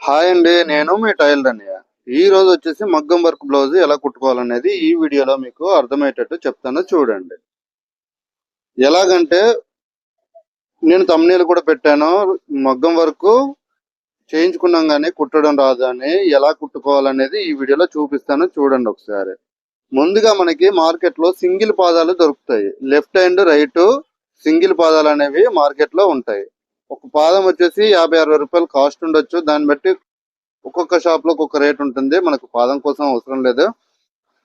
Hi అండి నేను మీ tailor అన్నయ్య ఈ రోజు వచ్చేసి మగ్గం వర్క్ బ్లౌజ్ ఎలా కుట్టుకోవాలనేది ఈ వీడియోలో మీకు అర్థమయ్యేటట్టు చెప్తాను చూడండి. ఎలాగంటే నేను తమ్నీళ్ళు కూడా పెట్టాను మగ్గం వర్క్ చేయించుకున్నాం కానీ కుట్టడం రాదు అని ఎలా కుట్టుకోవాలనేది ఈ వీడియోలో చూపిస్తాను చూడండి ఒకసారి. ముందుగా మనకి మార్కెట్లో సింగిల్ పాదాలు దొరుకుతాయి. లెఫ్ట్ అండ్ రైట్ సింగిల్ పాదాలు అనేవి మార్కెట్లో ఉంటాయి. ఒక పాదం వచ్చేసి యాభై అరవై రూపాయలు కాస్ట్ ఉండొచ్చు. దాన్ని బట్టి ఒక్కొక్క షాప్లో ఒక్కొక్క రేట్ ఉంటుంది. మనకు పాదం కోసం అవసరం లేదు.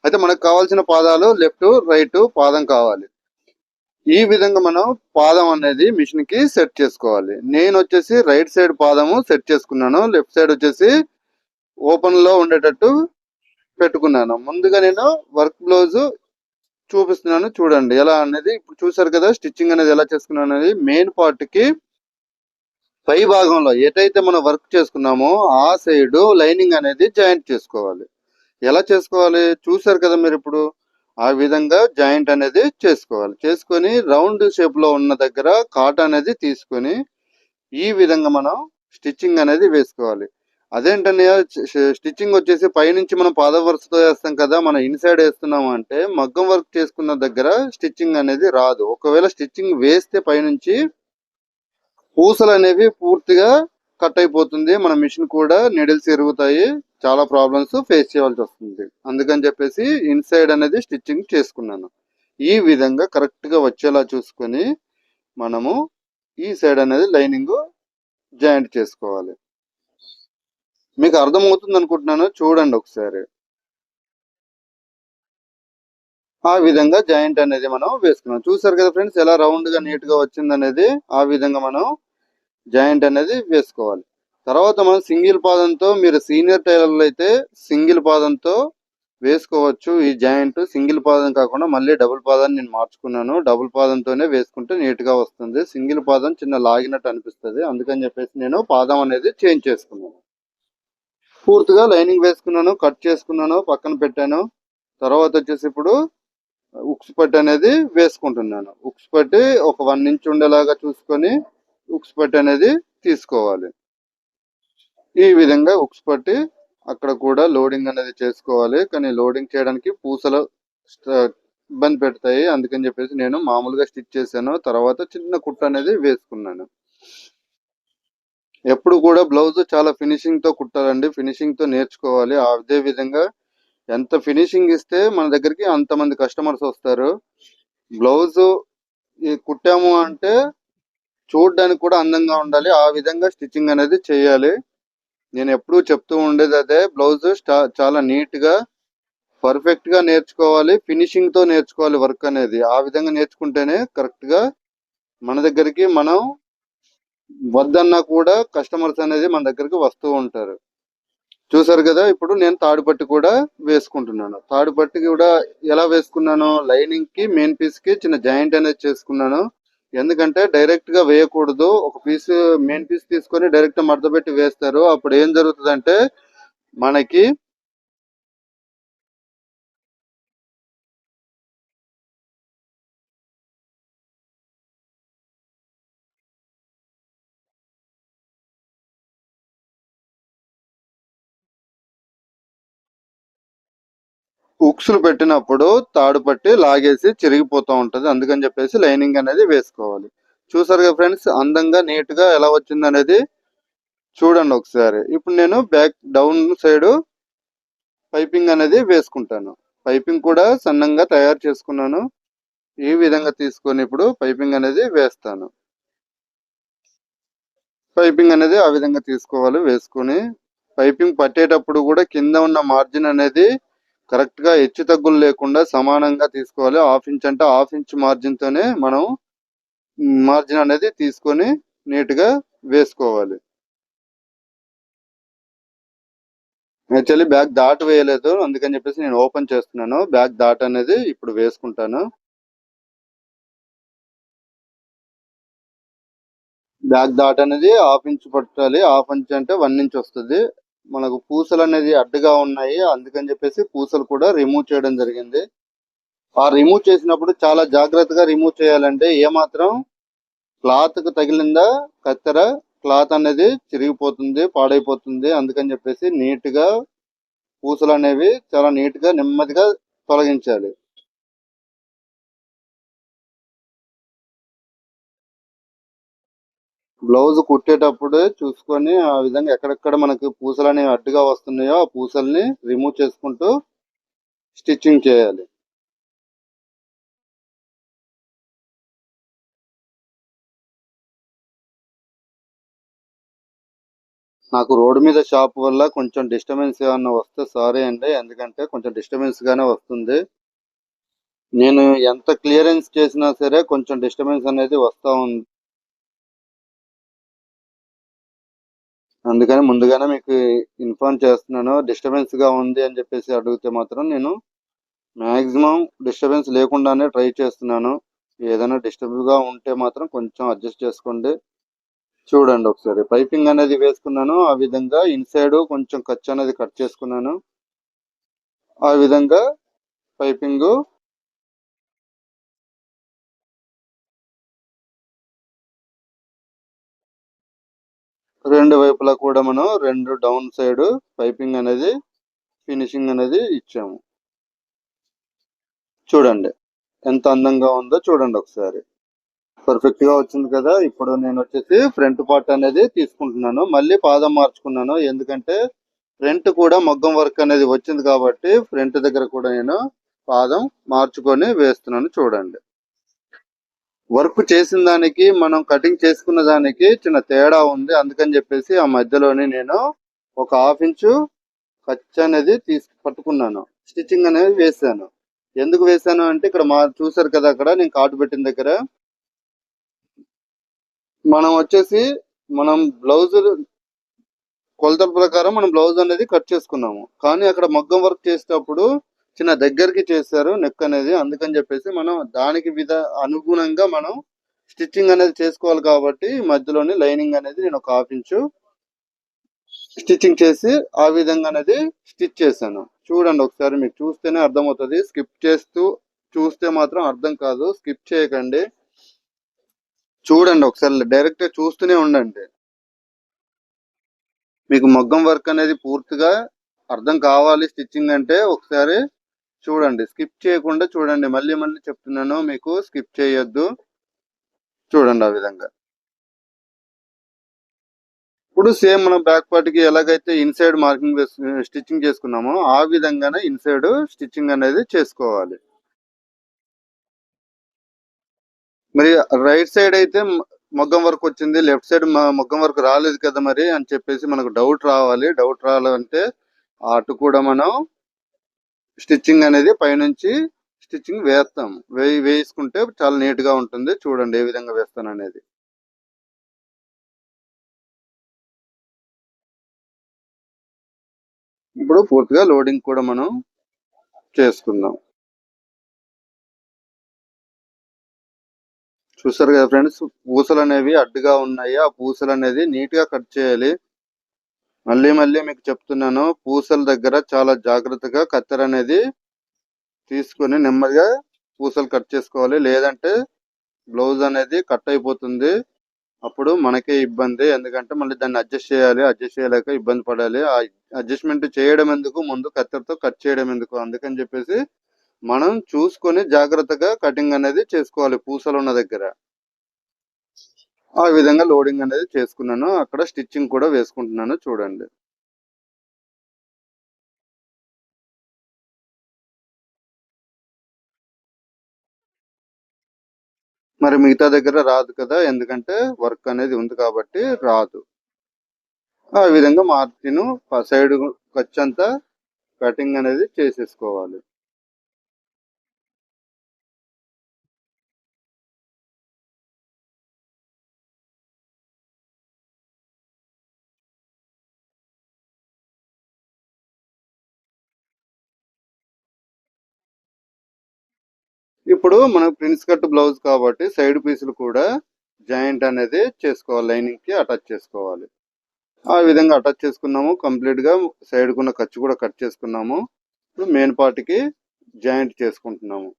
అయితే మనకు కావాల్సిన పాదాలు లెఫ్ట్ రైట్ పాదం కావాలి. ఈ విధంగా మనం పాదం అనేది మిషన్కి సెట్ చేసుకోవాలి. నేను వచ్చేసి రైట్ సైడ్ పాదము సెట్ చేసుకున్నాను. లెఫ్ట్ సైడ్ వచ్చేసి ఓపెన్లో ఉండేటట్టు పెట్టుకున్నాను. ముందుగా నేను వర్క్ బ్లౌజ్ చూపిస్తున్నాను. చూడండి. ఎలా అనేది ఇప్పుడు చూసారు కదా? స్టిచ్చింగ్ అనేది ఎలా చేసుకున్నాను అనేది మెయిన్ పార్ట్కి పై భాగంలో ఎటైతే మనం వర్క్ చేసుకున్నామో ఆ సైడ్ లైనింగ్ అనేది జాయింట్ చేసుకోవాలి. ఎలా చేసుకోవాలి? చూసారు కదా మీరు ఇప్పుడు? ఆ విధంగా జాయింట్ అనేది చేసుకోవాలి. చేసుకొని రౌండ్ షేప్లో ఉన్న దగ్గర కాట్ అనేది తీసుకొని ఈ విధంగా మనం స్టిచ్చింగ్ అనేది వేసుకోవాలి. అదేంటనే స్టిచ్చింగ్ వచ్చేసి పైనుంచి మనం పాద వరుసతో వేస్తాం కదా మనం ఇన్సైడ్ వేస్తున్నాం అంటే మగ్గం వర్క్ చేసుకున్న దగ్గర స్టిచ్చింగ్ అనేది రాదు. ఒకవేళ స్టిచ్చింగ్ వేస్తే పైనుంచి పూసలు అనేవి పూర్తిగా కట్ అయిపోతుంది. మన మిషన్ కూడా నీడిల్స్ ఎరుగుతాయి. చాలా ప్రాబ్లమ్స్ ఫేస్ చేయాల్సి వస్తుంది. అందుకని చెప్పేసి ఇన్సైడ్ అనేది స్టిచ్చింగ్ చేసుకున్నాను. ఈ విధంగా కరెక్ట్గా వచ్చేలా చూసుకొని మనము ఈ సైడ్ అనేది లైనింగ్ జాయింట్ చేసుకోవాలి. మీకు అర్థమవుతుంది అనుకుంటున్నాను? చూడండి ఒకసారి. ఆ విధంగా జాయింట్ అనేది మనం వేసుకున్నాం. చూసారు కదా ఫ్రెండ్స్ ఎలా రౌండ్గా నీట్గా వచ్చింది అనేది ఆ విధంగా మనం జాయింట్ అనేది వేసుకోవాలి. తర్వాత మనం సింగిల్ పాదంతో మీరు సీనియర్ టైలర్లు అయితే సింగిల్ పాదంతో వేసుకోవచ్చు ఈ జాయింట్. సింగిల్ పాదం కాకుండా మళ్ళీ డబుల్ పాదాన్ని నేను మార్చుకున్నాను. డబుల్ పాదంతోనే వేసుకుంటే నీట్గా వస్తుంది. సింగిల్ పాదం చిన్న లాగినట్టు అనిపిస్తుంది. అందుకని చెప్పేసి నేను పాదం అనేది చేంజ్ చేసుకున్నాను. పూర్తిగా లైనింగ్ వేసుకున్నాను కట్ చేసుకున్నాను పక్కన పెట్టాను. తర్వాత వచ్చేసి ఇప్పుడు ఉక్స్ పట్టి అనేది వేసుకుంటున్నాను. ఉక్స్ పట్టి ఒక వన్ ఇంచ్ ఉండేలాగా చూసుకొని ఉక్స్పట్టి అనేది తీసుకోవాలి. ఈ విధంగా ఉక్స్పట్టి అక్కడ కూడా లోడింగ్ అనేది చేసుకోవాలి. కానీ లోడింగ్ చేయడానికి పూసలు ఇబ్బంది పెడతాయి. అందుకని చెప్పేసి నేను మామూలుగా స్టిచ్ చేశాను. తర్వాత చిన్న కుట్ట అనేది వేసుకున్నాను. ఎప్పుడు కూడా బ్లౌజ్ చాలా ఫినిషింగ్తో కుట్టాలండి. ఫినిషింగ్తో నేర్చుకోవాలి. అదే విధంగా ఎంత ఫినిషింగ్ ఇస్తే మన దగ్గరికి అంత మంది కస్టమర్స్ వస్తారు. బ్లౌజ్ కుట్టాము అంటే చూడడానికి కూడా అందంగా ఉండాలి. ఆ విధంగా స్టిచ్చింగ్ అనేది చేయాలి. నేను ఎప్పుడూ చెప్తూ ఉండేది అదే బ్లౌజ్ చాలా నీట్గా పర్ఫెక్ట్గా నేర్చుకోవాలి. ఫినిషింగ్తో నేర్చుకోవాలి వర్క్ అనేది. ఆ విధంగా నేర్చుకుంటేనే కరెక్ట్గా మన దగ్గరికి మనం వద్దన్నా కూడా కస్టమర్స్ అనేది మన దగ్గరికి వస్తూ ఉంటారు. చూసారు కదా ఇప్పుడు నేను తాడుపట్టి కూడా వేసుకుంటున్నాను. తాడుపట్టి కూడా ఎలా వేసుకున్నాను లైనింగ్కి మెయిన్ పీస్కి చిన్న జాయింట్ అనేది చేసుకున్నాను. ఎందుకంటే డైరెక్ట్గా వేయకూడదు. ఒక పీస్ మెయిన్ పీస్ తీసుకొని డైరెక్ట్ మడత పెట్టి వేస్తారు. అప్పుడు ఏం జరుగుతుందంటే మనకి ఉక్సులు పెట్టినప్పుడు తాడు పట్టి లాగేసి చిరిగిపోతూ ఉంటుంది. అందుకని చెప్పేసి లైనింగ్ అనేది వేసుకోవాలి. చూసారుగా ఫ్రెండ్స్ అందంగా నీట్గా ఎలా వచ్చింది అనేది చూడండి ఒకసారి. ఇప్పుడు నేను బ్యాక్ డౌన్ సైడ్ పైపింగ్ అనేది వేసుకుంటాను. పైపింగ్ కూడా సన్నంగా తయారు చేసుకున్నాను. ఈ విధంగా తీసుకొని ఇప్పుడు పైపింగ్ అనేది వేస్తాను. పైపింగ్ అనేది ఆ విధంగా తీసుకోవాలి వేసుకొని. పైపింగ్ పట్టేటప్పుడు కూడా కింద ఉన్న మార్జిన్ అనేది కరెక్ట్గా హెచ్చు తగ్గులు లేకుండా సమానంగా తీసుకోవాలి. హాఫ్ ఇంచ్ అంటే హాఫ్ ఇంచ్ మార్జిన్ తోనే మనం మార్జిన్ అనేది తీసుకొని నీట్గా వేసుకోవాలి. యాక్చువల్లీ బ్యాగ్ దాట వేయలేదు. అందుకని చెప్పేసి నేను ఓపెన్ చేస్తున్నాను. బ్యాగ్ దాట్ అనేది ఇప్పుడు వేసుకుంటాను. బ్యాగ్ దాట్ అనేది హాఫ్ ఇంచ్ పట్టాలి. హాఫ్ ఇంచ్ అంటే వన్ ఇంచ్ వస్తుంది. మనకు పూసలు అనేది అడ్డుగా ఉన్నాయి. అందుకని చెప్పేసి పూసలు కూడా రిమూవ్ చేయడం జరిగింది. ఆ రిమూవ్ చేసినప్పుడు చాలా జాగ్రత్తగా రిమూవ్ చేయాలంటే ఏమాత్రం క్లాత్కు తగిలిందా కత్తెర క్లాత్ అనేది చిరిగిపోతుంది పాడైపోతుంది. అందుకని చెప్పేసి నీట్గా పూసలు అనేవి చాలా నీట్గా నెమ్మదిగా తొలగించాలి. బ్లౌజ్ కుట్టేటప్పుడు చూసుకొని ఆ విధంగా ఎక్కడెక్కడ మనకి పూసలు అనేవి అడ్డుగా వస్తున్నాయో ఆ పూసల్ని రిమూవ్ చేసుకుంటూ స్టిచ్చింగ్ చేయాలి. నాకు రోడ్డు మీద షాప్ వల్ల కొంచెం డిస్టర్బెన్స్ ఏమన్నా వస్తే సారీ అండి ఎందుకంటే కొంచెం డిస్టర్బెన్స్ గానే వస్తుంది. నేను ఎంత క్లియరెన్స్ చేసినా సరే కొంచెం డిస్టర్బెన్స్ అనేది వస్తూ ఉంది అందుకని ముందుగానే మీకు ఇన్ఫార్మ్ చేస్తున్నాను. డిస్టర్బెన్స్గా ఉంది అని చెప్పేసి అడిగితే మాత్రం నేను మ్యాక్సిమం డిస్టర్బెన్స్ లేకుండానే ట్రై చేస్తున్నాను. ఏదైనా డిస్టర్బ్గా ఉంటే మాత్రం కొంచెం అడ్జస్ట్ చేసుకోండి. చూడండి ఒకసారి. పైపింగ్ అనేది వేసుకున్నాను. ఆ విధంగా ఇన్సైడ్ కొంచెం ఖర్చు అనేది కట్ చేసుకున్నాను. ఆ విధంగా పైపింగ్ రెండు వైపులా కూడా మనం రెండు డౌన్ సైడ్ పైపింగ్ అనేది ఫినిషింగ్ అనేది ఇచ్చాము. చూడండి ఎంత అందంగా ఉందో చూడండి ఒకసారి. పర్ఫెక్ట్గా వచ్చింది కదా. ఇప్పుడు నేను వచ్చేసి ఫ్రంట్ పార్ట్ అనేది తీసుకుంటున్నాను. మళ్ళీ పాదం మార్చుకున్నాను. ఎందుకంటే ఫ్రంట్ కూడా మగ్గం వర్క్ అనేది వచ్చింది కాబట్టి ఫ్రంట్ దగ్గర కూడా నేను పాదం మార్చుకొని వేస్తున్నాను చూడండి. వర్క్ చేసిన దానికి మనం కటింగ్ చేసుకున్న దానికి చిన్న తేడా ఉంది. అందుకని చెప్పేసి ఆ మధ్యలోనే నేను ఒక హాఫ్ ఇంచు ఖర్చు అనేది తీసి పట్టుకున్నాను. స్టిచ్చింగ్ అనేది వేసాను. ఎందుకు వేసాను అంటే ఇక్కడ మా చూసారు కదా అక్కడ నేను కాటు పెట్టిన దగ్గర. మనం వచ్చేసి మనం బ్లౌజ్ కొలతల ప్రకారం మనం బ్లౌజ్ అనేది కట్ చేసుకున్నాము. కానీ అక్కడ మగ్గం వర్క్ చేసేటప్పుడు చిన్న దగ్గరికి చేశారు నెక్ అనేది. అందుకని చెప్పేసి మనం దానికి విధ అనుగుణంగా మనం స్టిచ్చింగ్ అనేది చేసుకోవాలి కాబట్టి మధ్యలోని లైనింగ్ అనేది నేను ఒక హాఫ్ ఇంచు స్టిచ్చింగ్ చేసి ఆ విధంగా అనేది స్టిచ్ చేశాను. చూడండి ఒకసారి మీకు చూస్తేనే అర్థమవుతుంది. స్కిప్ చేస్తూ చూస్తే మాత్రం అర్థం కాదు. స్కిప్ చేయకండి. చూడండి ఒకసారి డైరెక్ట్గా చూస్తూనే ఉండండి. మీకు మగ్గం వర్క్ అనేది పూర్తిగా అర్థం కావాలి. స్టిచ్చింగ్ అంటే ఒకసారి చూడండి స్కిప్ చేయకుండా చూడండి. మళ్ళీ మళ్ళీ చెప్తున్నాను మీకు స్కిప్ చేయొద్దు. చూడండి ఆ విధంగా. ఇప్పుడు సేమ్ మనం బ్యాక్ పార్ట్కి ఎలాగైతే ఇన్సైడ్ మార్కింగ్ స్టిచ్చింగ్ చేసుకున్నామో ఆ విధంగానే ఇన్సైడ్ స్టిచ్చింగ్ అనేది చేసుకోవాలి. మరి రైట్ సైడ్ అయితే మగ్గం వర్క్ వచ్చింది. లెఫ్ట్ సైడ్ మగ్గం వర్క్ రాలేదు కదా మరి అని చెప్పేసి మనకు డౌట్ రావాలి. డౌట్ రావాలంటే అటు కూడా మనం స్టిచ్చింగ్ అనేది పైనుంచి స్టిచ్చింగ్ వేస్తాం. వేయి వేసుకుంటే చాలా నీట్గా ఉంటుంది. చూడండి ఏ విధంగా వేస్తాను అనేది. ఇప్పుడు పూర్తిగా లోడింగ్ కూడా మనం చేసుకుందాం. చూసారు కదా ఫ్రెండ్స్? పూసలు అనేవి అడ్డుగా ఉన్నాయి. ఆ పూసలు అనేది నీట్గా కట్ చేయాలి. మళ్ళీ మళ్ళీ మీకు చెప్తున్నాను పూసల దగ్గర చాలా జాగ్రత్తగా కత్తెర అనేది తీసుకొని నెమ్మదిగా పూసలు కట్ చేసుకోవాలి. లేదంటే బ్లౌజ్ అనేది కట్ అయిపోతుంది. అప్పుడు మనకే ఇబ్బంది. ఎందుకంటే మళ్ళీ దాన్ని అడ్జస్ట్ చేయాలి. అడ్జస్ట్ చేయలేక ఇబ్బంది పడాలి. అడ్జస్ట్మెంట్ చేయడం ఎందుకు? ముందు కత్తెరతో కట్ చేయడం ఎందుకు? అందుకని చెప్పేసి మనం చూసుకొని జాగ్రత్తగా కటింగ్ అనేది చేసుకోవాలి పూసలు ఉన్న దగ్గర. ఆ విధంగా లోడింగ్ అనేది చేసుకున్నాను. అక్కడ స్టిచ్చింగ్ కూడా వేసుకుంటున్నాను. చూడండి. మరి మిగతా దగ్గర రాదు కదా. ఎందుకంటే వర్క్ అనేది ఉంది కాబట్టి రాదు. ఆ విధంగా మార్జిన్ సైడ్ ఖర్చు అంతా కటింగ్ అనేది చేసేసుకోవాలి. ఇప్పుడు మనకు ప్రిన్స్ కట్ బ్లౌజ్ కాబట్టి సైడ్ పీసులు కూడా జాయింట్ అనేది చేసుకోవాలి లైనింగ్కి అటాచ్ చేసుకోవాలి. ఆ విధంగా అటాచ్ చేసుకున్నాము. కంప్లీట్గా సైడ్ ఖర్చు కూడా కట్ చేసుకున్నాము. ఇప్పుడు మెయిన్ పార్ట్కి జాయింట్ చేసుకుంటున్నాము.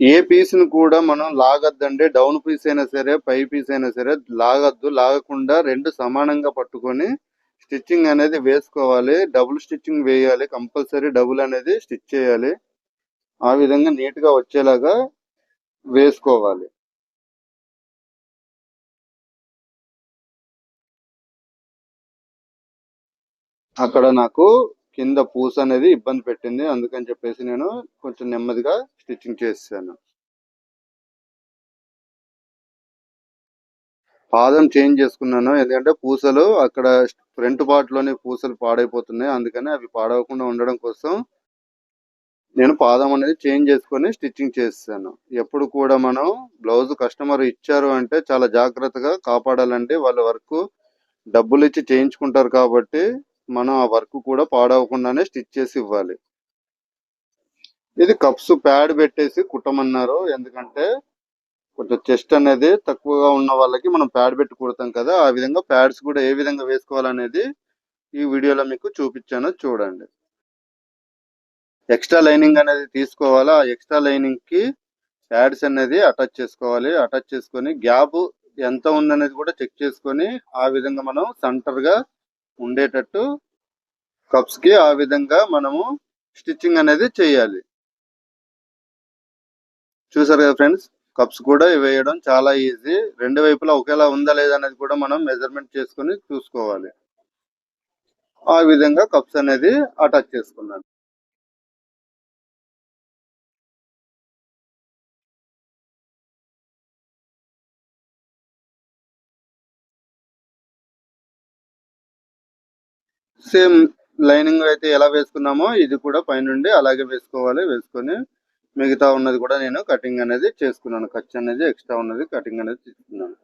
ఏ పీస్ను కూడా మనం లాగద్దండి. డౌన్ పీస్ అయినా సరే పై పీస్ అయినా సరే లాగద్దు. లాగకుండా రెండు సమానంగా పట్టుకొని స్టిచ్చింగ్ అనేది వేసుకోవాలి. డబుల్ స్టిచ్చింగ్ వేయాలి. కంపల్సరీ డబుల్ అనేది స్టిచ్ చేయాలి. ఆ విధంగా నీట్గా వచ్చేలాగా వేసుకోవాలి. అక్కడ నాకు కింద పూస అనేది ఇబ్బంది పెట్టింది. అందుకని చెప్పేసి నేను కొంచెం నెమ్మదిగా స్టిచ్చింగ్ చేసాను పాదం చేంజ్ చేసుకున్నాను. ఎందుకంటే పూసలు అక్కడ ఫ్రంట్ పార్ట్లోని పూసలు పాడైపోతున్నాయి. అందుకని అవి పాడవకుండా ఉండడం కోసం నేను పాదం అనేది చేంజ్ చేసుకొని స్టిచ్చింగ్ చేస్తాను. ఎప్పుడు కూడా మనం బ్లౌజ్ కస్టమర్ ఇచ్చారు అంటే చాలా జాగ్రత్తగా కాపాడాలండి. వాళ్ళ వర్క్ డబ్బులు ఇచ్చి చేయించుకుంటారు కాబట్టి మనం ఆ వర్క్ కూడా పాడవకుండానే స్టిచ్ చేసి ఇవ్వాలి. ఇది కప్స్ ప్యాడ్ పెట్టేసి కుట్టమన్నారు. ఎందుకంటే కొంచెం చెస్ట్ అనేది తక్కువగా ఉన్న వాళ్ళకి మనం ప్యాడ్ పెట్టి కుడతాం కదా ఆ విధంగా ప్యాడ్స్ కూడా ఏ విధంగా వేసుకోవాలనేది ఈ వీడియోలో మీకు చూపించాను చూడండి. ఎక్స్ట్రా లైనింగ్ అనేది తీసుకోవాలి? ఆ ఎక్స్ట్రా లైనింగ్కి ప్యాడ్స్ అనేది అటాచ్ చేసుకోవాలి. అటాచ్ చేసుకొని గ్యాప్ ఎంత ఉందనేది కూడా చెక్ చేసుకొని ఆ విధంగా మనం సెంటర్గా ఉండేటట్టు కప్స్కి ఆ విధంగా మనము స్టిచ్చింగ్ అనేది చేయాలి. చూసారు కదా ఫ్రెండ్స్? కప్స్ కూడా వేయడం చాలా ఈజీ. రెండు వైపులా ఒకేలా ఉందా లేదా అనేది కూడా మనం మెజర్మెంట్ చేసుకొని చూసుకోవాలి. ఆ విధంగా కప్స్ అనేది అటాచ్ చేసుకున్నాను. సేమ్ లైనింగ్ అయితే ఎలా వేసుకున్నామో ఇది కూడా పైనుండి అలాగే వేసుకోవాలి వేసుకొని మిగతా ఉన్నది కూడా నేను కటింగ్ అనేది చేసుకున్నాను. ఖర్చు అనేది ఎక్స్ట్రా ఉన్నది కటింగ్ అనేది తీసుకున్నాను.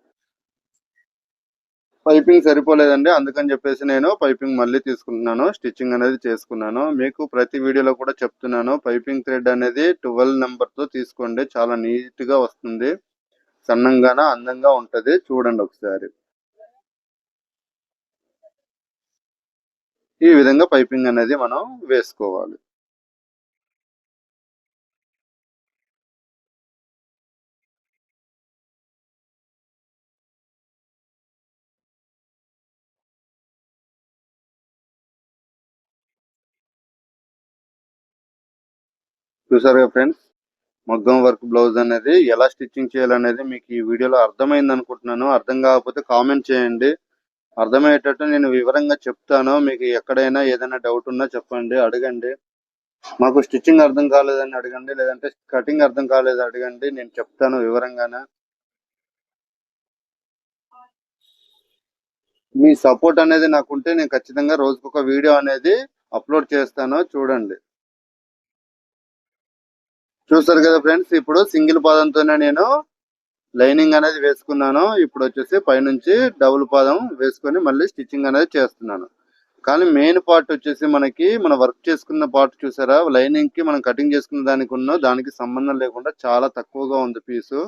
పైపింగ్ సరిపోలేదండి అందుకని చెప్పేసి నేను పైపింగ్ మళ్ళీ తీసుకుంటున్నాను స్టిచ్చింగ్ అనేది చేసుకున్నాను. మీకు ప్రతి వీడియోలో కూడా చెప్తున్నాను పైపింగ్ థ్రెడ్ అనేది ట్వెల్వ్ నెంబర్తో తీసుకోండి చాలా నీట్గా వస్తుంది. సన్నంగాన అందంగా ఉంటుంది. చూడండి ఒకసారి. ఈ విధంగా పైపింగ్ అనేది మనం వేసుకోవాలి. చూసారుగా ఫ్రెండ్స్ మగ్గం వర్క్ బ్లౌజ్ అనేది ఎలా స్టిచ్చింగ్ చేయాలనేది మీకు ఈ వీడియోలో అర్థమైంది అనుకుంటున్నాను అర్థం కాకపోతే కామెంట్ చేయండి. అర్థమయ్యేటట్టు నేను వివరంగా చెప్తాను. మీకు ఎక్కడైనా ఏదైనా డౌట్ ఉన్నా చెప్పండి అడగండి. మాకు స్టిచ్చింగ్ అర్థం కాలేదని అడగండి లేదంటే కటింగ్ అర్థం కాలేదు అడగండి. నేను చెప్తాను వివరంగానే. మీ సపోర్ట్ అనేది నాకుంటే నేను ఖచ్చితంగా రోజుకొక వీడియో అనేది అప్లోడ్ చేస్తాను. చూడండి. చూస్తారు కదా ఫ్రెండ్స్ ఇప్పుడు సింగిల్ పాదంతోనే నేను లైనింగ్ అనేది వేసుకున్నాను. ఇప్పుడు వచ్చేసి పైనుంచి డబుల్ పాదం వేసుకొని మళ్ళీ స్టిచ్చింగ్ అనేది చేస్తున్నాను. కానీ మెయిన్ పార్ట్ వచ్చేసి మనకి మన వర్క్ చేసుకున్న పార్ట్ చూసారా? లైనింగ్కి మనం కటింగ్ చేసుకున్న దానికి ఉన్న దానికి సంబంధం లేకుండా చాలా తక్కువగా ఉంది పీసు.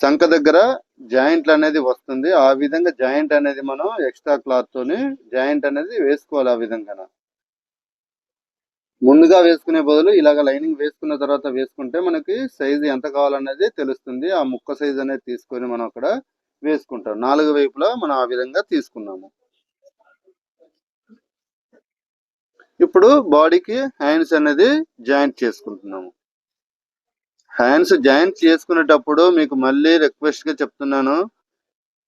చంక దగ్గర జాయింట్లు అనేది వస్తుంది. ఆ విధంగా జాయింట్ అనేది మనం ఎక్స్ట్రా క్లాత్ తోని జాయింట్ అనేది వేసుకోవాలి ఆ విధంగా ముందుగా వేసుకునే బదులు ఇలాగ లైనింగ్ వేసుకున్న తర్వాత వేసుకుంటే మనకి సైజు ఎంత కావాలనేది తెలుస్తుంది. ఆ ముక్క సైజ్ అనేది తీసుకొని మనం అక్కడ వేసుకుంటాం. నాలుగు వైపులా మనం ఆ విధంగా తీసుకున్నాము. ఇప్పుడు బాడీకి హ్యాండ్స్ అనేది జాయింట్ చేసుకుంటున్నాము. హ్యాండ్స్ జాయింట్ చేసుకునేటప్పుడు మీకు మళ్ళీ రిక్వెస్ట్గా చెప్తున్నాను.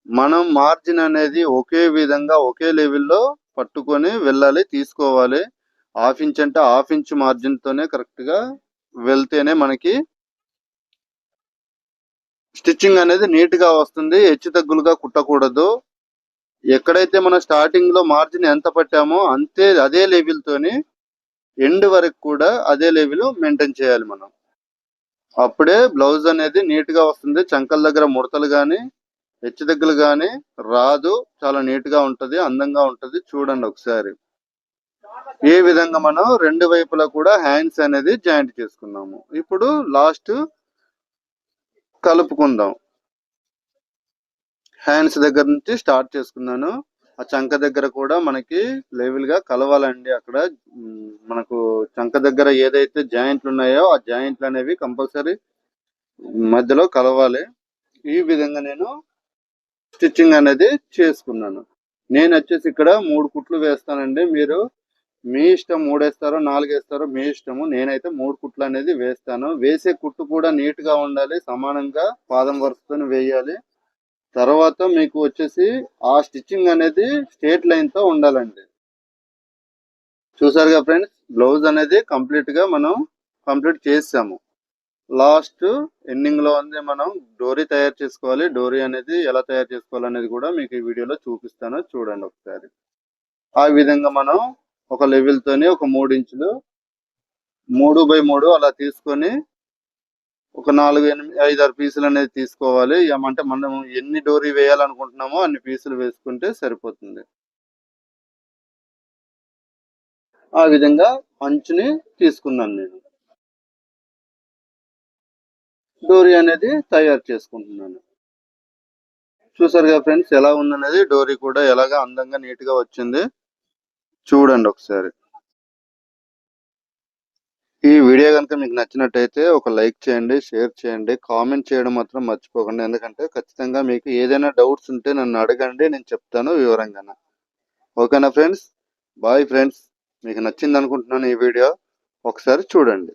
మనం మార్జిన్ అనేది ఒకే విధంగా ఒకే లెవెల్లో పట్టుకొని వెళ్ళాలి తీసుకోవాలి. హాఫ్ ఇంచ్ అంటే హాఫ్ ఇంచ్ మార్జిన్ తోనే కరెక్ట్గా వెళ్తేనే మనకి స్టిచ్చింగ్ అనేది నీట్గా వస్తుంది హెచ్చు తగ్గులుగా కుట్టకూడదు. ఎక్కడైతే మనం స్టార్టింగ్లో మార్జిన్ ఎంత పట్టామో అంతే అదే లెవెల్ తోని ఎండ్ వరకు కూడా అదే లెవెల్ మెయింటైన్ చేయాలి మనం. అప్పుడే బ్లౌజ్ అనేది నీట్గా వస్తుంది చంకల దగ్గర ముడతలు కానీ హెచ్చు దగ్గరలు కానీ రాదు. చాలా నీట్గా ఉంటది అందంగా ఉంటది. చూడండి ఒకసారి. ఏ విధంగా మనం రెండు వైపులా కూడా హ్యాండ్స్ అనేది జాయింట్ చేసుకున్నాము. ఇప్పుడు లాస్ట్ కలుపుకుందాం. హ్యాండ్స్ దగ్గర నుంచి స్టార్ట్ చేసుకున్నాను. ఆ చంక దగ్గర కూడా మనకి లెవెల్గా కలవాలండి. అక్కడ మనకు చంక దగ్గర ఏదైతే జాయింట్లు ఉన్నాయో ఆ జాయింట్లు అనేవి కంపల్సరీ మధ్యలో కలవాలి. ఈ విధంగా నేను స్టిచ్చింగ్ అనేది చేసుకున్నాను. నేను వచ్చేసి ఇక్కడ మూడు కుట్లు వేస్తానండి. మీరు మీ ఇష్టం మూడు వేస్తారో నాలుగు వేస్తారో మీ ఇష్టము. నేనైతే మూడు కుట్లు అనేది వేస్తాను. వేసే కుట్టు కూడా నీట్గా ఉండాలి సమానంగా పాదం వరుసతో వేయాలి. తర్వాత మీకు వచ్చేసి ఆ స్టిచ్చింగ్ అనేది స్ట్రేట్ లైన్తో ఉండాలండి. చూసారుగా ఫ్రెండ్స్? బ్లౌజ్ అనేది కంప్లీట్గా మనం కంప్లీట్ చేసాము. లాస్ట్ ఎండింగ్లో ఉంది మనం డోరీ తయారు చేసుకోవాలి. డోరీ అనేది ఎలా తయారు చేసుకోవాలి అనేది కూడా మీకు ఈ వీడియోలో చూపిస్తాను. చూడండి ఒకసారి. ఆ విధంగా మనం ఒక లెవెల్ తోని ఒక మూడు ఇంచులు. మూడు బై మూడు అలా తీసుకొని ఒక నాలుగు ఎనిమిది ఐదు ఆరు పీసులు అనేది తీసుకోవాలి. ఏమంటే మనం ఎన్ని డోరీ వేయాలనుకుంటున్నామో అన్ని పీసులు వేసుకుంటే సరిపోతుంది. ఆ విధంగా అంచుని తీసుకున్నాను నేను. డోరీ అనేది తయారు చేసుకుంటున్నాను. చూసారుగా ఫ్రెండ్స్ ఎలా ఉందనేది? డోరీ కూడా ఎలాగా అందంగా నీట్గా వచ్చింది. చూడండి ఒకసారి. ఈ వీడియో కనుక మీకు నచ్చినట్టయితే ఒక లైక్ చేయండి షేర్ చేయండి కామెంట్ చేయడం మాత్రం మర్చిపోకండి. ఎందుకంటే ఖచ్చితంగా మీకు ఏదైనా డౌట్స్ ఉంటే నన్ను అడగండి నేను చెప్తాను వివరంగా. ఓకేనా ఫ్రెండ్స్? బాయ్ ఫ్రెండ్స్ మీకు నచ్చింది అనుకుంటున్నాను ఈ వీడియో. ఒకసారి చూడండి.